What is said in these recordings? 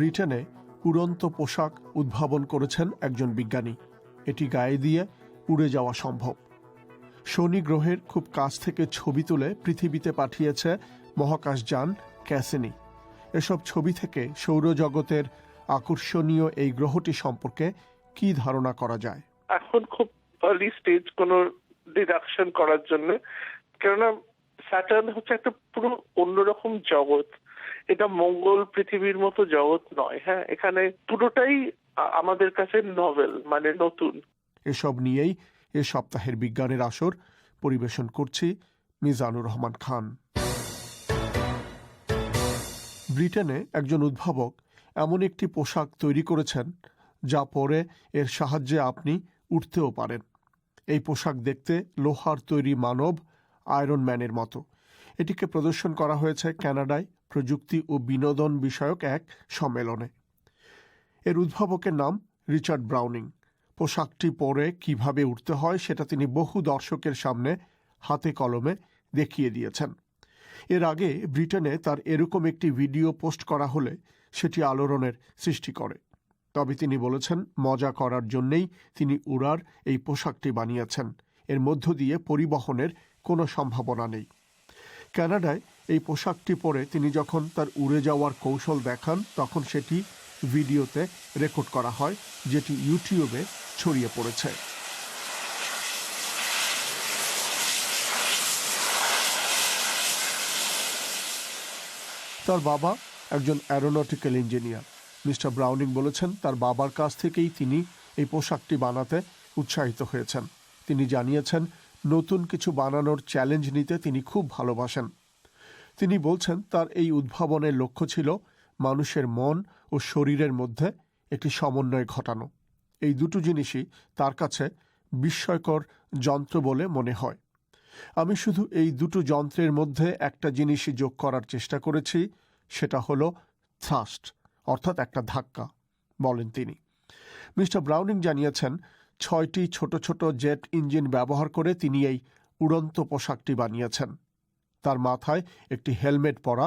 ব্রিটেনে উড়ন্ত পোশাক উদ্ভাবন করেছেন একজন বিজ্ঞানী। এটি গায়ে দিয়ে উড়ে যাওয়া সম্ভব। শনি গ্রহের খুব কাছ থেকে ছবি তুলে পৃথিবীতে পাঠিয়েছে মহাকাশযান ক্যাসিনি। এসব ছবি থেকে সৌরজগতের আকর্ষণীয় এই গ্রহটি সম্পর্কে কি ধারণা করা যায়? এখন খুব আর্লি স্টেজ কোনো ডিডাকশন করার জন্য। কেননা স্যাটার্ন হচ্ছে একটা পুরো অন্যরকম জগৎ। এটা মঙ্গল পৃথিবীর মতো জগৎ নয় হ্যাঁ? এখানে পুরোটাই আমাদের কাছে নভেল মানে নতুন। এসব নিয়েই এ সপ্তাহের বিজ্ঞানের আসর পরিবেশন করছি মিজানুর রহমান খান। ব্রিটেনে একজন উদ্ভাবক এমন একটি পোশাক তৈরি করেছেন যা পরে এর সাহায্যে আপনি উঠতেও পারেন। এই পোশাক দেখতে লোহার তৈরি মানব আয়রন ম্যানের মতো। এটিকে প্রদর্শন করা হয়েছে কানাডায় প্রযুক্তি ও বিনোদন বিষয়ক এক সম্মেলনে। এর উদ্ভাবকের নাম রিচার্ড ব্রাউনিং। পোশাকটি পরে কীভাবে উঠতে হয় সেটা তিনি বহু দর্শকের সামনে হাতে কলমে দেখিয়ে দিয়েছেন। এর আগে ব্রিটেনে তার এরকম একটি ভিডিও পোস্ট করা হলে সেটি আলোড়নের সৃষ্টি করে। তবে তিনি বলেছেন, মজা করার জন্যেই তিনি উড়ার এই পোশাকটি বানিয়েছেন। এর মধ্য দিয়ে পরিবহনের কোনো সম্ভাবনা নেই। কানাডায় এই পোশাকটি পরে তিনি যখন তার উড়ে যাওয়ার কৌশল দেখান, তখন সেটি ভিডিওতে রেকর্ড করা হয়, যেটি ইউটিউবে ছড়িয়ে পড়েছে। তার বাবা একজন অ্যারোনটিক্যাল ইঞ্জিনিয়ার। মিস্টার ব্রাউনিং বলেছেন, তার বাবার কাছ থেকেই তিনি এই পোশাকটি বানাতে উৎসাহিত হয়েছেন। তিনি জানিয়েছেন, নতুন কিছু বানানোর চ্যালেঞ্জ নিতে তিনি খুব ভালোবাসেন। তিনি বলছেন, তার এই উদ্ভাবনের লক্ষ্য ছিল মানুষের মন ও শরীরের মধ্যে একটি সমন্বয় ঘটানো। এই দুটো জিনিসই তার কাছে বিস্ময়কর যন্ত্র বলে মনে হয়। আমি শুধু এই দুটো যন্ত্রের মধ্যে একটা জিনিসই যোগ করার চেষ্টা করেছি, সেটা হলো থ্রাস্ট অর্থাৎ একটা ধাক্কা, বলেন তিনি। মিস্টার ব্রাউনিং জানিয়েছেন, ছয়টি ছোট ছোট জেট ইঞ্জিন ব্যবহার করে তিনি এই উড়ন্ত পোশাকটি বানিয়েছেন। তার মাথায় একটি হেলমেট পরা।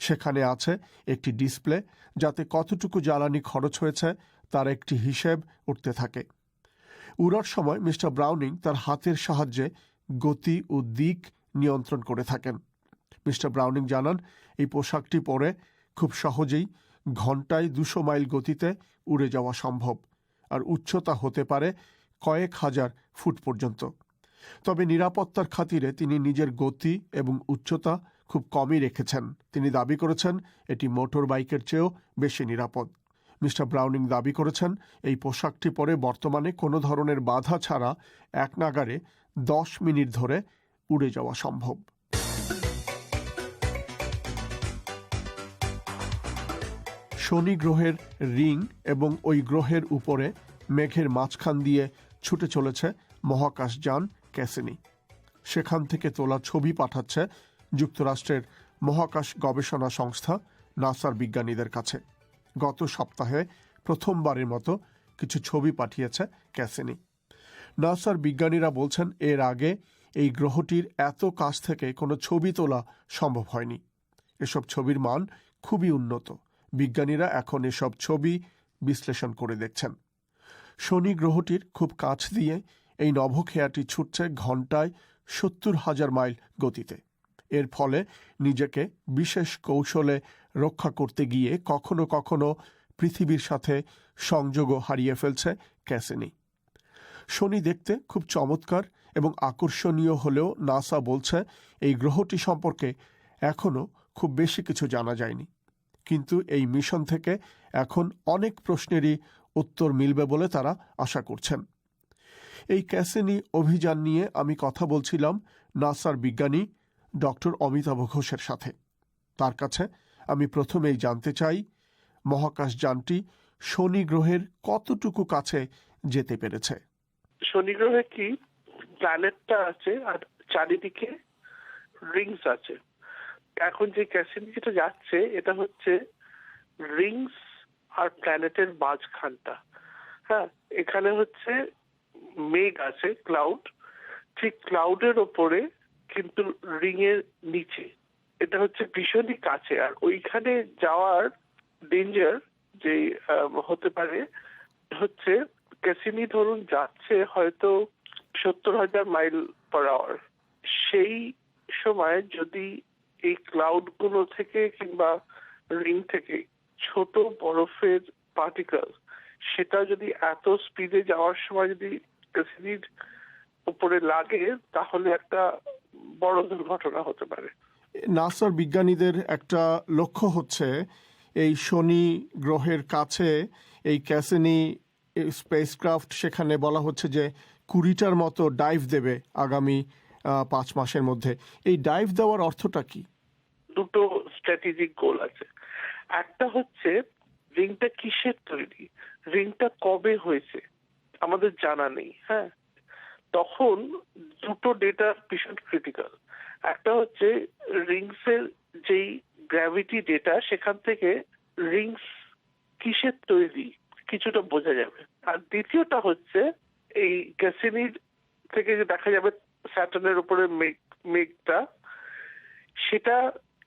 সেখানে আছে একটি ডিসপ্লে, যাতে কতটুকু জ্বালানি খরচ হয়েছে তার একটি হিসেব উঠতে থাকে। উড়ার সময় মিস্টার ব্রাউনিং তার হাতের সাহায্যে গতি ও দিক নিয়ন্ত্রণ করে থাকেন। মিস্টার ব্রাউনিং জানান, এই পোশাকটি পরে খুব সহজেই ঘন্টায় দুশো মাইল গতিতে উড়ে যাওয়া সম্ভব, আর উচ্চতা হতে পারে কয়েক হাজার ফুট পর্যন্ত। তবে নিরাপত্তার খাতিরে তিনি নিজের গতি এবং উচ্চতা খুব কমই রেখেছেন। তিনি দাবি করেছেন, এটি মোটর বাইকের চেয়েও বেশি নিরাপদ। মিস্টার ব্রাউনিং দাবি করেছেন, এই পোশাকটি পরে বর্তমানে কোনো ধরনের বাধা ছাড়া এক নাগারে দশ মিনিট ধরে উড়ে যাওয়া সম্ভব। শনি গ্রহের রিং এবং ওই গ্রহের উপরে মেঘের মাঝখান দিয়ে ছুটে চলেছে মহাকাশযান ক্যাসিনি। সেখান থেকে তোলা ছবি পাঠাচ্ছে যুক্তরাষ্ট্রের মহাকাশ গবেষণা সংস্থা নাসার বিজ্ঞানীদের কাছে। গত সপ্তাহে প্রথমবারের মতো কিছু ছবি পাঠিয়েছে ক্যাসিনি। নাসার বিজ্ঞানীরা বলছেন, এর আগে এই গ্রহটির এত কাছ থেকে কোনো ছবি তোলা সম্ভব হয়নি। এসব ছবির মান খুবই উন্নত। বিজ্ঞানীরা এখন এসব ছবি বিশ্লেষণ করে দেখছেন। শনি গ্রহটির খুব কাছ দিয়ে এই নভোখেয়াটি ছুটছে ঘন্টায় সত্তর হাজার মাইল গতিতে। এর ফলে নিজেকে বিশেষ কৌশলে রক্ষা করতে গিয়ে কখনো কখনো পৃথিবীর সাথে সংযোগও হারিয়ে ফেলছে ক্যাসিনি। শনি দেখতে খুব চমৎকার এবং আকর্ষণীয় হলেও নাসা বলছে এই গ্রহটি সম্পর্কে এখনও খুব বেশি কিছু জানা যায়নি। কিন্তু এই মিশন থেকে এখন অনেক প্রশ্নেরই উত্তর মিলবে বলে তারা আশা করছেন। এই ক্যাসিনি অভিযান নিয়ে আমি কথা বলছিলাম নাসার বিজ্ঞানী ডক্টর অমিতাভ ঘোষের সাথে। তার কাছে আমি প্রথমেই জানতে চাই মহাকাশযানটি শনি গ্রহের কতটুকু কাছে যেতে পেরেছে? শনি গ্রহে কি? প্ল্যানেটটা আছে আর চারিদিকে রিংস আছে। এখন যে ক্যাসিন যেটা যাচ্ছে, এটা হচ্ছে রিংস আর প্ল্যানেটের মাঝখানটা। হ্যাঁ এখানে হচ্ছে মেঘ আছে ক্লাউড ঠিক ক্লাউডের ওপরে কিন্তু রিং এর নিচে। এটা হচ্ছে ভীষণই কাছে। আর ওইখানে যাওয়ার ডেঞ্জার যে হতে পারে হচ্ছে ক্যাসিনি ধরুন যাচ্ছে হয়তো সত্তর হাজার মাইল পার আওয়ার সেই সময় যদি এই ক্লাউডগুলো থেকে কিংবা রিং থেকে ছোট বরফের পার্টিকেল সেটা যদি এত স্পিডে যাওয়ার সময় যদি ক্যাসিনির উপরে লাগে তাহলে একটা বড় দুর্ঘটনা হতে পারে। নাসার বিজ্ঞানীদের একটা লক্ষ্য হচ্ছে এই শনি গ্রহের কাছে এই ক্যাসিনি স্পেসক্রাফট সেখানে বলা হচ্ছে যে কুড়িটার মতো ডাইভ দেবে আগামী পাঁচ মাসের মধ্যে। এই ডাইভ দেওয়ার অর্থটা কি? দুটো স্ট্র্যাটেজিক গোল আছে। একটা হচ্ছে রিংটা কিসের তৈরি? রিংটা কবে হয়েছে? আমাদের জানা নেই হ্যাঁ। তখন দুটো ডেটা ভীষণ ক্রিটিক্যাল একটা হচ্ছে রিংস এর যেই গ্র্যাভিটি ডেটা সেখান থেকে রিংস কিসের তৈরি, কিছুটা বোঝা যাবে। আর দ্বিতীয়টা হচ্ছে এই ক্যাসিনির থেকে যে দেখা যাবে স্যাটার্নের উপরে মেঘ, মেঘটা, সেটা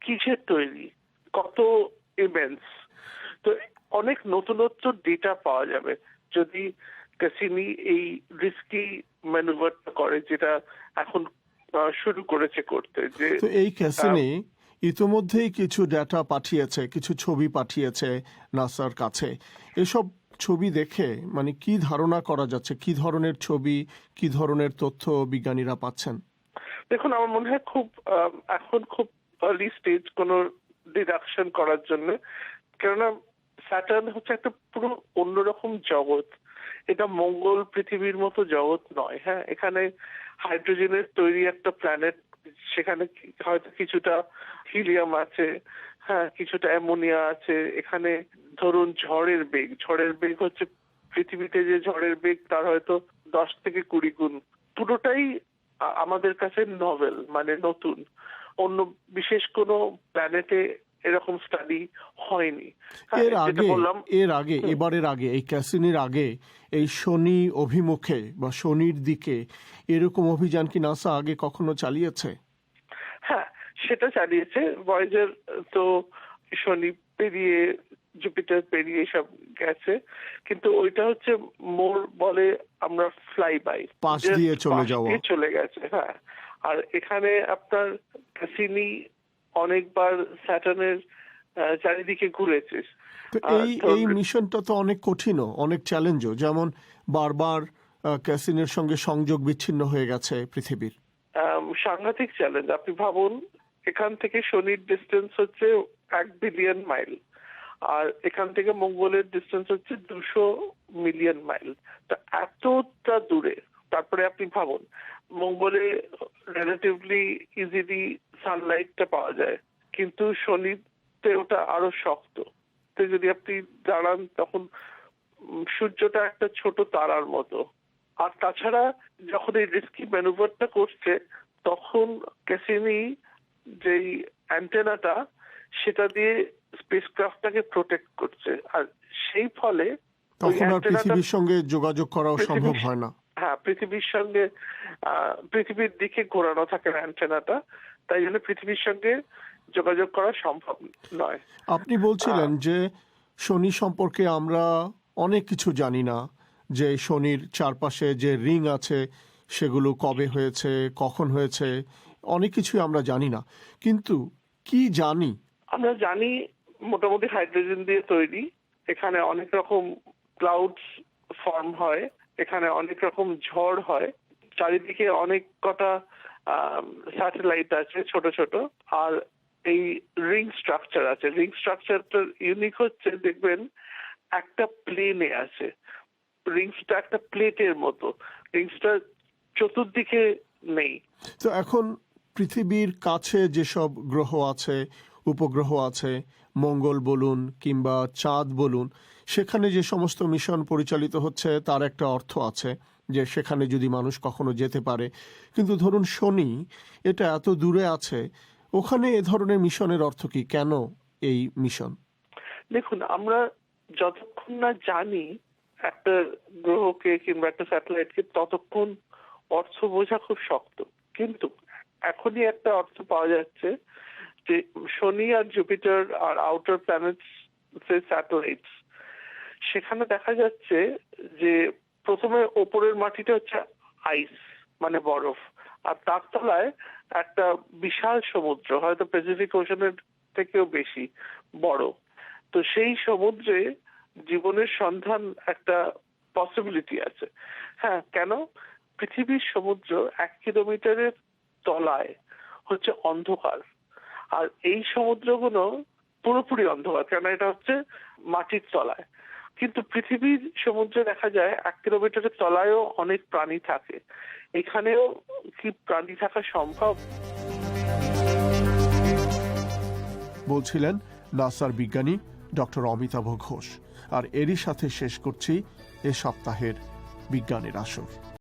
কিসের তৈরি, কত ইমেন্স তো অনেক নতুনত্ব ডেটা পাওয়া যাবে। যদি ক্যাসিনি এই রিস্কি ম্যানুভারটা করে যেটা এখন শুরু করেছে করতে যে তো এই ক্যাসিনি ইতোমধ্যেই কিছু ডেটা পাঠিয়েছে কিছু ছবি পাঠিয়েছে নাসার কাছে। এসব ছবি দেখে মানে কি ধারণা করা যাচ্ছে? কি ধরনের ছবি কি ধরনের তথ্য বিজ্ঞানীরা পাচ্ছেন? দেখুন আমার মনে হয় খুব এখন খুব আর্লি স্টেজ কোনো ডিডাকশন করার জন্য। কেননা স্যাটার্ন হচ্ছে একটা পুরো অন্যরকম জগৎ। এটা মঙ্গল পৃথিবীর মতো জগৎ নয় হ্যাঁ? এখানে হাইড্রোজেনের তৈরি একটা প্ল্যানেট সেখানে হয়তো কিছুটা হিলিয়াম আছে হ্যাঁ কিছুটা অ্যামোনিয়া আছে। এখানে ধরুন ঝড়ের বেগ ঝড়ের বেগ হচ্ছে পৃথিবীতে যে ঝড়ের বেগ, তার হয়তো দশ থেকে কুড়ি গুণ। পুরোটাই আমাদের কাছে নভেল মানে নতুন। অন্য বিশেষ কোনো প্ল্যানেটে এরকম স্টাডি হয়নি। হ্যাঁ, এর আগে এর আগে এবারের আগে এই ক্যাসিনির আগে এই শনি অভিমুখে বা শনির দিকে এরকম অভিযান কি নাসা আগে কখনো চালিয়েছে? হ্যাঁ সেটা চালিয়েছে। ভয়েজার তো শনি পেরিয়ে জুপিটার পেরিয়ে সব গেছে। কিন্তু ওইটা হচ্ছে মোর বলে আমরা ফ্লাই বাই পাশ দিয়ে চলে যাওয়া। চলে গেছে হ্যাঁ। আর এখানে আপনার ক্যাসিনি অনেকবার স্যাটার্নের চারিদিকে ঘুরেছে তো এই এই মিশনটা তো অনেক কঠিনও অনেক চ্যালেঞ্জও যেমন বারবার ক্যাসিনের সঙ্গে সংযোগ বিচ্ছিন্ন হয়ে গেছে পৃথিবীর। সাংঘাতিক চ্যালেঞ্জ আপনি ভাবুন এখান থেকে শনির ডিস্টেন্স হচ্ছে এক বিলিয়ন মাইল আর এখান থেকে মঙ্গলের ডিস্টেন্স হচ্ছে দুশো মিলিয়ন মাইল তো এতটা দূরে তারপরে আপনি ভাবুন মঙ্গলে রিলেটিভলি ইজিলি সানলাইটটা পাওয়া যায়। কিন্তু শনিতে ওটা আরও শক্ত। তো যদি আপনি দাঁড়ান তখন সূর্যটা একটা ছোট তারার মতো। আর তাছাড়া যখন এই রিস্কি ম্যানুভারটা করছে তখন ক্যাসিনি যেই অ্যান্টেনাটা সেটা দিয়ে স্পেসক্রাফটটাকে প্রোটেক্ট করছে। আর সেই ফলে তখন আর পৃথিবীর সঙ্গে যোগাযোগ করাও সম্ভব হয় না। হ্যাঁ পৃথিবীর সঙ্গে পৃথিবীর দিকে ঘোরানো থাকে অ্যান্টেনাটা তাই জন্য পৃথিবীর সঙ্গে যোগাযোগ করা সম্ভব নয়। আপনি বলছিলেন যে শনি সম্পর্কে আমরা অনেক কিছু জানি না যে শনির চারপাশে যে রিং আছে সেগুলো কবে হয়েছে কখন হয়েছে অনেক কিছুই আমরা জানি না। কিন্তু কি জানি? আমরা জানি মোটামুটি হাইড্রোজেন দিয়ে তৈরি এখানে অনেক রকম ক্লাউডস ফর্ম হয় এখানে অনেক রকম ঝড় হয় চারিদিকে অনেক কটা স্যাটেলাইট আছে ছোট ছোট, আর এই রিং স্ট্রাকচার আছে। রিং স্ট্রাকচারটা ইউনিক হচ্ছে, দেখবেন একটা প্লেনে আছে। রিংসটা একটা প্লেটের মতো। রিংসটা চতুর্দিকে নেই। তো এখন পৃথিবীর কাছে যেসব গ্রহ আছে, উপগ্রহ আছে, মঙ্গল বলুন কিংবা চাঁদ বলুন, সেখানে যে সমস্ত মিশন পরিচালিত হচ্ছে, তার একটা অর্থ আছে। যে সেখানে যদি মানুষ কখনো যেতে পারে। কিন্তু ধরুন শনি, এটা এত দূরে আছে, ওখানে এ ধরনের মিশনের অর্থ কি? কেন এই মিশন? দেখুন, আমরা যতক্ষণ না জানি একটা গ্রহকে কিংবা একটা স্যাটেলাইটকে, ততক্ষণ অর্থ বোঝা খুব শক্ত। কিন্তু এখনই একটা অর্থ পাওয়া যাচ্ছে যে শনি আর জুপিটার আর আউটার প্ল্যানেটস স্যাটেলাইটস, সেখানে দেখা যাচ্ছে যে প্রথমে ওপরের মাটিটা হচ্ছে আইস মানে বরফ। আর তার তলায় একটা বিশাল সমুদ্র, হয়তো প্যাসিফিক ওশানের থেকেও বেশি বড় তো সেই সমুদ্রে জীবনের সন্ধান একটা পসিবিলিটি আছে। হ্যাঁ কেন? পৃথিবীর সমুদ্র এক কিলোমিটারের তলায় হচ্ছে অন্ধকার। আর এই সমুদ্রগুলো পুরোপুরি অন্ধকার, কেন? এটা হচ্ছে মাটির তলায়। কিন্তু পৃথিবীর সমুদ্রে দেখা যায় এক কিলোমিটারের তলায়ও অনেক প্রাণী থাকে। এখানেও কি প্রাণী থাকা সম্ভব? বলছিলেন নাসার বিজ্ঞানী ডক্টর অমিতাভ ঘোষ। আর এরই সাথে শেষ করছি এ সপ্তাহের বিজ্ঞানের আসর।